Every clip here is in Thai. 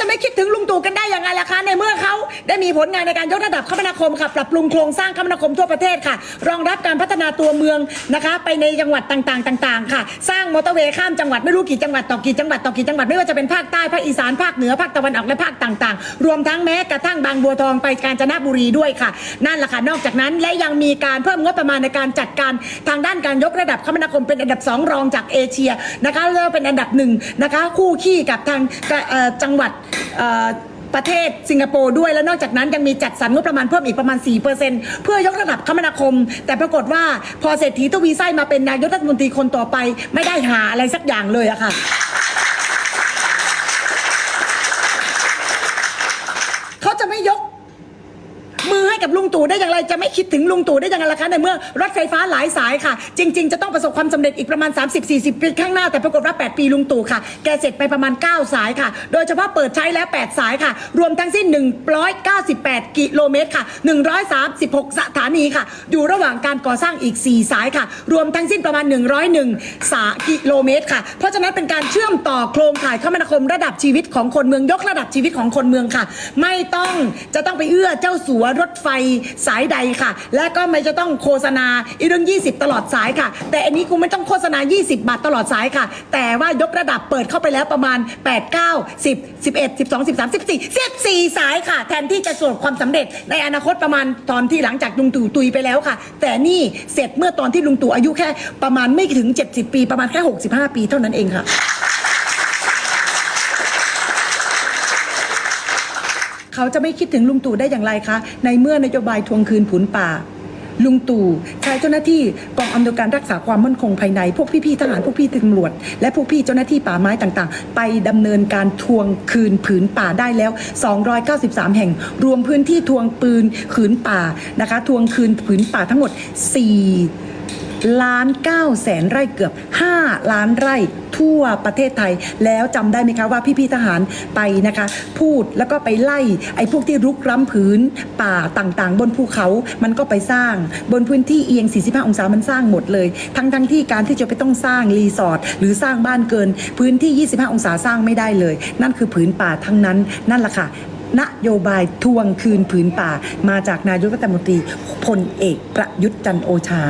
จะไม่คิดถึงลุงตู่กันได้ยังไงล่ะคะ ในเมื่อเขาได้มีผลงานในการยกระดับคมนาคมค่ะปรับปรุงโครงสร้างคมนาคมทั่วประเทศค่ะ รองรับการพัฒนาตัวเมืองนะคะ ไปในจังหวัดต่างๆต่าง ๆ ค่ะ สร้างมอเตอร์เวย์ข้ามจังหวัดไม่รู้กี่จังหวัดต่อกี่จังหวัดต่อกี่จังหวัดไม่ว่าจะเป็นภาคใต้ภาคอีสานภาคเหนือภาคตะวันออกและภาคต่างๆ รวมทั้งแม้กระทั่งบางบัวทองไปกาญจนบุรีด้วยค่ะ นั่นแหละค่ะนอกจากนั้นและยังมีการเพิ่มงบประมาณในการจัดการทางด้านการยกระดับคมนาคมเป็นอันดับสองรองจากเอเชียนะคะแล้วเป็นอันดับหนึ่งนะคะคู่ขี้กับทางจังหวัดประเทศสิงคโปร์ด้วย แล้วนอกจากนั้นยังมีจัดสรรงบประมาณเพิ่มอีกประมาณ 4%เพื่อยกระดับคมนาคม แต่ปรากฏว่าพอเศรษฐีทวีไส้มาเป็นนายกรัฐมนตรีคนต่อไป ไม่ได้หาอะไรสักอย่างเลยอะค่ะเขาจะไม่ยก มือให้กับลุงตู่ได้อย่างไรจะไม่คิดถึงลุงตู่ได้อย่างไรล่ะคะในเมื่อรถไฟฟ้าหลายสายค่ะ จริง ๆ จะต้องประสบความสำเร็จอีกประมาณ 30-40 ปีข้างหน้าแต่ปรากฏว่า 8 ปีลุงตู่ค่ะ แกเสร็จไปประมาณ 9 สายค่ะ โดยเฉพาะเปิดใช้แล้ว 8 สายค่ะ รวมทั้งสิ้น 198 กิโลเมตรค่ะ 136 สถานีค่ะ อยู่ระหว่างการก่อสร้างอีก 4 สายค่ะ รวมทั้งสิ้นประมาณ 101 สากิโลเมตรค่ะ เพราะฉะนั้นเป็นการเชื่อมต่อโครงข่ายคมนาคมระดับชีวิตของคนเมืองยกระดับชีวิตของคนเมืองค่ะ ไม่ต้องจะต้องไปเอื้อเจ้าสัวรถไฟสายใดค่ะ และก็ไม่จะต้องโฆษณาอีเรื่อง 20 ตลอดสายค่ะ แต่อันนี้กูไม่ต้องโฆษณา 20 บาทตลอดสายค่ะ แต่ว่ายกระดับเปิดเข้าไปแล้วประมาณ 8 9 10 11 12 13 14 14 สายค่ะ แทนที่จะประสบความสำเร็จในอนาคตประมาณตอนที่หลังจากลุงตู่ตุยไปแล้วค่ะ แต่นี่เสร็จเมื่อตอนที่ลุงตู่อายุแค่ประมาณไม่ถึง 70 ปี ประมาณแค่ 65 ปีเท่านั้นเองค่ะ เขาจะไม่คิดถึงลุงตู่ได้อย่างไรคะ ในเมื่อนโยบายทวงคืนผืนป่า ลุงตู่ใช้เจ้าหน้าที่กองอำนวยการรักษาความมั่นคงภายใน พวกพี่ๆทหารพวกพี่ตำรวจ และพวกพี่เจ้าหน้าที่ป่าไม้ต่างๆ ไปดำเนินการทวงคืนผืนป่าได้แล้ว 293 แห่ง รวมพื้นที่ทวงปืนขืนป่านะคะ ทวงคืนผืนป่าทั้งหมด 4 ล้าน9แสนไร่เกือบ 5 ล้านไร่ทั่วประเทศไทย แล้วจำได้ไหมคะว่าพี่ๆทหารไปนะคะ พูดแล้วก็ไปไล่ไอ้พวกที่รุกล้ำผืนป่าต่างๆ บนภูเขามันก็ไปสร้าง บนพื้นที่เอียง 45 องศามันสร้างหมดเลย ทั้งทั้งๆที่การที่จะไปต้องสร้างรีสอร์ทหรือสร้างบ้านเกิน พื้นที่ 25 องศาสร้างไม่ได้เลย นั่นคือผืนป่าทั้งนั้นนั่นแหละค่ะนโยบายทวงคืนผืนป่า มาจากนายกรัฐมนตรีพลเอกประยุทธ์จันโอชา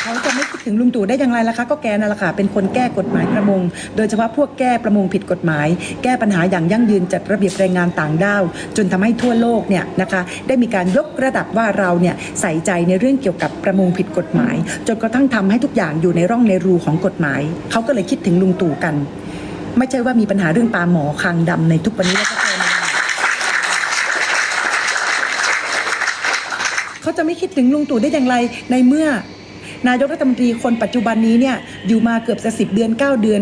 เขาจะไม่คิด ถึงลุงตู่ได้อย่างไรล่ะคะ ก็แกนั่นแหละค่ะเป็นคนแก้กฎหมายประมง โดยเฉพาะพวกแก้ประมงผิดกฎหมาย แก้ปัญหาอย่างยั่งยืนจัดระเบียบแรงงานต่างด้าว จนทำให้ทั่วโลกเนี่ยนะคะได้มีการยกระดับว่าเราเนี่ยใส่ใจในเรื่องเกี่ยวกับประมงผิดกฎหมาย จนกระทั่งทำให้ทุกอย่างอยู่ในร่องในรูของกฎหมาย เขาก็เลยคิดถึงลุงตู่กัน ไม่ใช่ว่ามีปัญหาเรื่องปลาหมอคางดำในทุกวันนี้แล้วก็แก้ไม่ได้เขาจะไม่คิดถึงลุงตู่ได้อย่างไรในเมื่อ นายกรัฐมนตรีคนปัจจุบันนี้เนี่ยอยู่มาเกือบจะสิบเดือน 9 เดือน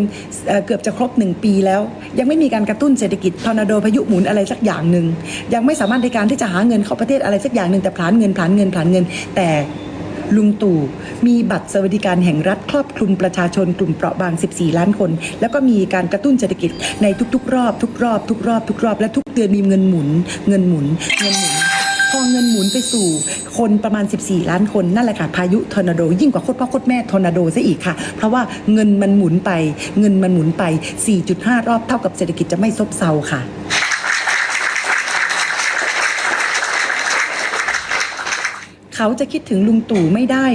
เออเกือบจะครบ 1 ปีแล้ว ยังไม่มีการกระตุ้นเศรษฐกิจทอร์นาโดพายุหมุนอะไรสักอย่างหนึ่งยังไม่สามารถในการที่จะหาเงินเข้าประเทศอะไรสักอย่างหนึ่งแต่ผลานเงินผลานเงินผลานเงิน แต่ลุงตู่มีบัตรสวัสดิการแห่งรัฐครอบคลุมประชาชนกลุ่มเปราะบาง 14 ล้านคน แล้วก็มีการกระตุ้นเศรษฐกิจในทุกๆ รอบทุกรอบทุกรอบทุกรอบและทุกเดือนมีเงินหมุน เงินหมุนเงินหมุน พอเงินหมุนไปสู่คนประมาณ 14 ล้านคนนั่นแหละค่ะพายุทอร์นาโด ยิ่งกว่าโคตรพ่อโคตรแม่ทอร์นาโดซะอีกค่ะ เพราะว่าเงินมันหมุนไป เงินมันหมุนไป 4.5 รอบเท่ากับเศรษฐกิจจะไม่ซบเซาค่ะเขาจะคิดถึงลุงตู่ไม่ได้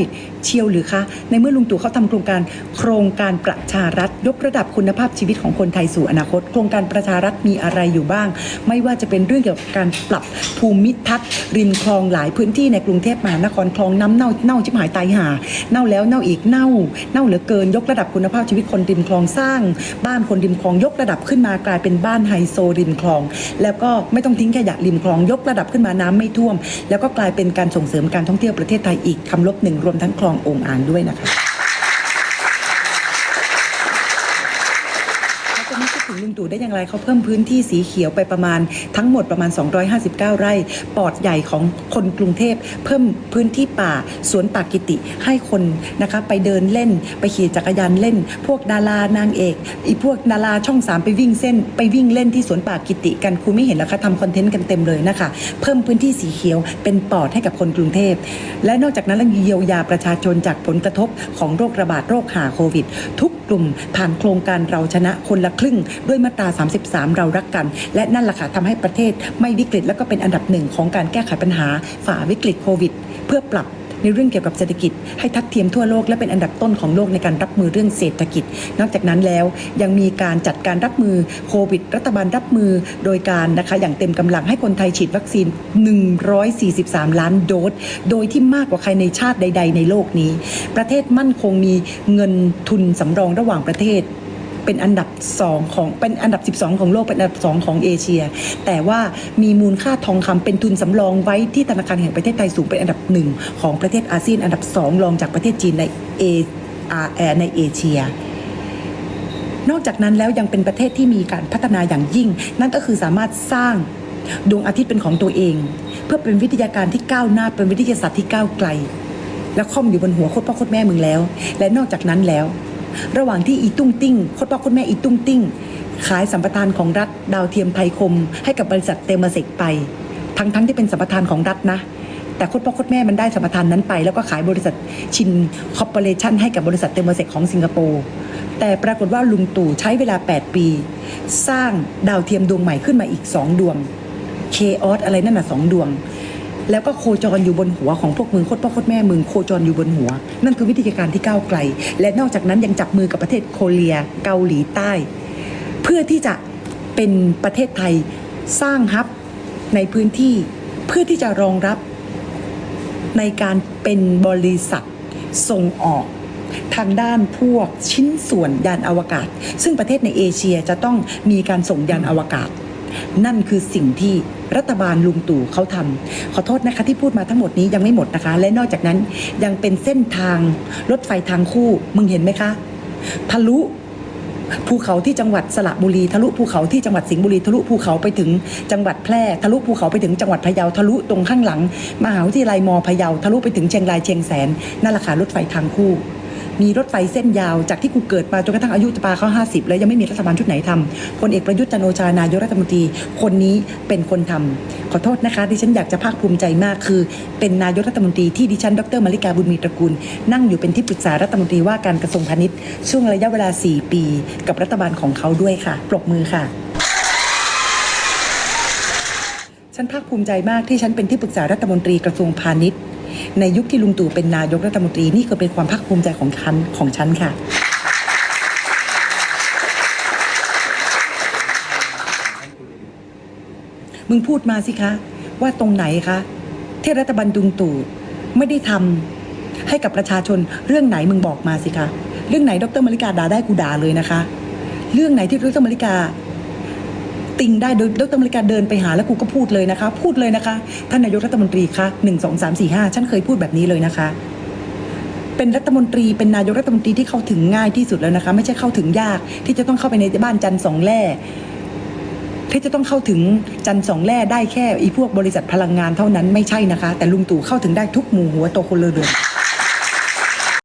เชียวหรือคะ ในเมื่อลุงตู่เขาทำโครงการโครงการประชารัฐยกระดับคุณภาพชีวิตของคนไทยสู่อนาคต โครงการประชารัฐมีอะไรอยู่บ้าง ไม่ว่าจะเป็นเรื่องเกี่ยวกับการปรับภูมิทัศน์ริมคลองหลายพื้นที่ในกรุงเทพมหานครคลองน้ำเน่าเน่าชิบหายตายหาเน่าแล้วเน่าอีกเน่า เน่าเหลือเกิน ยกระดับคุณภาพชีวิตคนริมคลองสร้าง บ้านคนริมคลองยกระดับขึ้นมากลายเป็นบ้านไฮโซริมคลอง แล้วก็ไม่ต้องทิ้งขยะริมคลองยกระดับขึ้นมาน้ำไม่ท่วม แล้วก็กลายเป็นการส่งเสริมการท่องเที่ยวประเทศไทยอีกคำลบหนึ่งรวมทั้งคลองององอ่านด้วยนะคะเขาจะไม่คิด ถึง ลุงตู่ได้อย่างไรเขาเพิ่มพื้นที่สีเขียวไปประมาณทั้งหมดประมาณ 259 ไร่ ปอดใหญ่ของคนกรุงเทพ เพิ่มพื้นที่ป่าสวนป่ากิติให้คนนะคะไปเดินเล่น ไปขี่จักรยานเล่น พวกดารานางเอกอีพวกดาราช่องสามไปวิ่งเส้น ไปวิ่งเล่นที่สวนป่ากิติกันครูไม่เห็นแล้วคะทำคอนเทนต์กันเต็มเลยนะคะ เพิ่มพื้นที่สีเขียวเป็นปอดให้กับคนกรุงเทพ และนอกจากนั้นยังเยียวยาประชาชนจากผลกระทบของโรคระบาดโรคหาโควิด ทุกกลุ่มผ่านโครงการเราชนะคนละครึ่งด้วยมาตรา 33 เรารักกัน และนั่นแหละค่ะทำให้ประเทศไม่วิกฤต แล้วก็เป็นอันดับหนึ่งของการแก้ไขปัญหาฝ่าวิกฤตโควิด เพื่อปรับในเรื่องเกี่ยวกับเศรษฐกิจให้ทัดเทียมทั่วโลกและเป็นอันดับต้นของโลกในการรับมือเรื่องเศรษฐกิจ นอกจากนั้นแล้วยังมีการจัดการรับมือโควิด รัฐบาลรับมือโดยการนะคะอย่างเต็มกำลังให้คนไทยฉีดวัคซีน 143 ล้านโดส โดยที่มากกว่าใครในชาติใด ๆ ในโลกนี้ ประเทศมั่นคงมีเงินทุนสำรองระหว่างประเทศ เป็นอันดับ2ของเป็นอันดับ 12 ของโลกเป็นอันดับ 2 ของเอเชีย แต่ว่ามีมูลค่าทองคำเป็นทุนสำรองไว้ที่ธนาคารแห่งประเทศไทยสูงเป็นอันดับหนึ่งของประเทศอาเซียน อันดับ 2 รองจากประเทศจีนในเออาแอในเอเชียนอกจากนั้นแล้วยังเป็นประเทศที่มีการพัฒนาอย่างยิ่ง นั่นก็คือสามารถสร้างดวงอาทิตย์เป็นของตัวเอง เพื่อเป็นวิทยาการที่ก้าวหน้าเป็นวิทยาศาสตร์ที่ก้าวไกล และค่อมอยู่บนหัวโคตรพ่อโคตรแม่มึงแล้ว และนอกจากนั้นแล้ว ระหว่างที่อีตุ้งติ้งโคตรพ่อโคตรแม่อีตุ้งติ้ง ขายสัมปทานของรัฐดาวเทียมไทยคม ให้กับบริษัทเตมเซกไป ทั้งทั้งๆที่เป็นสัมปทานของรัฐนะ แต่โคตรพ่อโคตรแม่มันได้สัมปทานนั้นไป แล้วก็ขายบริษัทชินคอร์ปอเรชันให้กับบริษัทเตมเซกของสิงคโปร์แต่ปรากฏว่าลุงตู่ใช้เวลา 8 ปี สร้างดาวเทียมดวงใหม่ขึ้นมาอีก 2 ดวงเคออสอะไรนั่นน่ะสองดวง แล้วก็โคจรอยู่บนหัวของพวกมึงโคตรพ่อโคตรแม่มึงโคจรอยู่บนหัว นั่นคือวิธีการที่ก้าวไกล และนอกจากนั้นยังจับมือกับประเทศโคเรียเกาหลีใต้ เพื่อที่จะเป็นประเทศไทยสร้างฮับในพื้นที่เพื่อที่จะรองรับในการเป็นบริษัทส่งออกทางด้านพวกชิ้นส่วนยานอวกาศ ซึ่งประเทศในเอเชียจะต้องมีการส่งยานอวกาศ นั่นคือสิ่งที่รัฐบาลลุงตู่เขาทำขอโทษนะคะที่พูดมาทั้งหมดนี้ยังไม่หมดนะคะ และนอกจากนั้นยังเป็นเส้นทางรถไฟทางคู่มึงเห็นไหมคะทะลุภูเขาที่จังหวัดสระบุรีทะลุภูเขาที่จังหวัดสิงห์บุรีทะลุภูเขาไปถึงจังหวัดแพร่ทะลุภูเขาไปถึงจังหวัดพะเยาทะลุตรงข้างหลัง มหาวิทยาลัยมพะเยาทะลุไปถึงเชียงรายเชียงแสนนั่นแหละค่ะรถไฟทางคู่ มีรถไฟเส้นยาวจากที่กูเกิดมาจนกระทั่งอายุจะปาเข้า 50 แล้วยังไม่มีรัฐบาลชุดไหนทำพลเอกประยุทธ์จันโอชานายกรัฐมนตรีคนนี้เป็นคนทำขอโทษนะคะดิฉันอยากจะภาคภูมิใจมากคือ เป็นนายกรัฐมนตรีที่ดิฉันดรมาริกาบุญมีตระกูล นั่งอยู่เป็นที่ปรึกษารัฐมนตรีว่าการกระทรวงพาณิชย์ ช่วงระยะเวลา 4 ปี กับรัฐบาลของเขาด้วยค่ะปรบมือค่ะฉันภาคภูมิใจมากที่ฉันเป็นที่ปรึกษารัฐมนตรีกระทรวงพาณิชย์ ในยุคที่ลุงตู่เป็นนายกรัฐมนตรีนี่คือเป็นความภาคภูมิใจของฉันของฉันค่ะมึงพูดมาสิคะ ว่าตรงไหนคะที่รัฐบาลดุงตู่ไม่ได้ทำให้กับประชาชนเรื่องไหนมึงบอกมาสิคะ เรื่องไหนดรมาริกาด่าได้กูด่าเลยนะคะ เรื่องไหนที่ดรมาริกา ติงได้โดยดรมริกาเดินไปหาแล้วกูก็พูดเลยนะคะ พูดเลยนะคะ ท่านนายกรัฐมนตรีคะหนึ่งสองสามสี่ห้าฉันเคยพูดแบบนี้เลยนะคะ เป็นรัฐมนตรีเป็นนายกรัฐมนตรีที่เข้าถึงง่ายที่สุดแล้วนะคะ ไม่ใช่เข้าถึงยากที่จะต้องเข้าไปในบ้านจันสองแร่ที่จะต้องเข้าถึงจันสองแร่ได้แค่อีพวกบริษัทพลังงานเท่านั้นไม่ใช่นะคะ แต่ลุงตู่เข้าถึงได้ทุกหมู่หัวโตคนเรือน